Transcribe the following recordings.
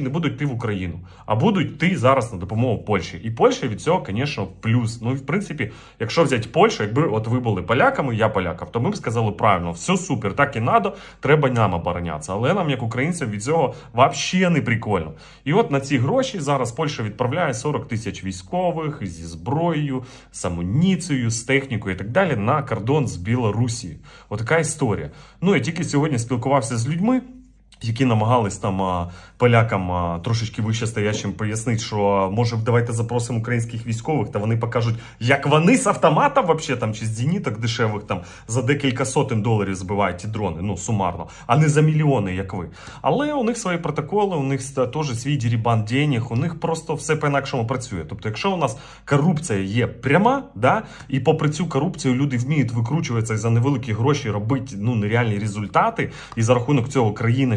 не будуть йти в Україну, а будуть йти зараз на допомогу Польщі. І Польща від цього, звісно, плюс. Ну і в принципі, якщо взяти Польщу, якби от ви були поляками, я полякав, то ми б сказали правильно, все супер, так і надо, треба нам оборонятися. Але нам, як українцям, від цього взагалі не прикольно. І от на ці гроші зараз Польща відправляє 40 тисяч військових зі зброєю, з амуніцією, з технікою і так далі на кордон з Білорусією. Отака історія. Ну я тільки сьогодні спілкувався з людьми. Які намагались там полякам трошечки вище стоячим пояснити, що може давайте запросимо українських військових, та вони покажуть, як вони з автомата вообще там чи з зеніток дешевих там за декілька сотень доларів збивають ті дрони, ну сумарно, а не за мільйони, як ви. Але у них свої протоколи, у них теж свій дірібан денег, у них просто все по-інакшому працює. Тобто, якщо у нас корупція є пряма, да, і попри цю корупцію люди вміють викручуватися за невеликі гроші робити ну нереальні результати, і за рахунок цього країна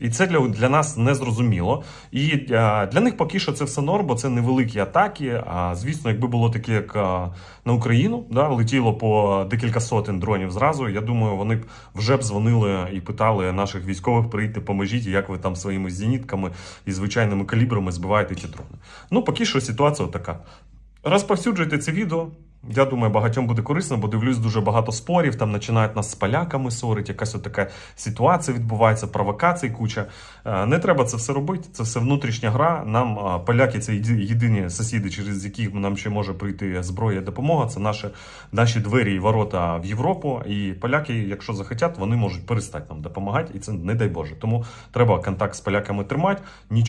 І це для, для нас не зрозуміло. І е, для них поки що це все норм, бо це невеликі атаки. А звісно, якби було таке, як е, на Україну, да, летіло по декілька сотень дронів зразу. Я думаю, вони б вже б дзвонили і питали наших військових прийти, поможіть, як ви там своїми зенітками і звичайними калібрами збиваєте ті дрони. Ну, поки що ситуація така. Розповсюджуйте це відео. Я думаю, багатьом буде корисно, бо дивлюсь дуже багато спорів. Там починають нас з поляками сорити, якась от така ситуація відбувається, провокацій куча. Е, Не треба це все робити. Це все внутрішня гра. Нам поляки це єдині сусіди, через яких нам ще може прийти зброя допомога. Це наші, наші двері і ворота в Європу. І поляки, якщо захотять, вони можуть перестати нам допомагати, і це не дай Боже. Тому треба контакт з поляками тримати.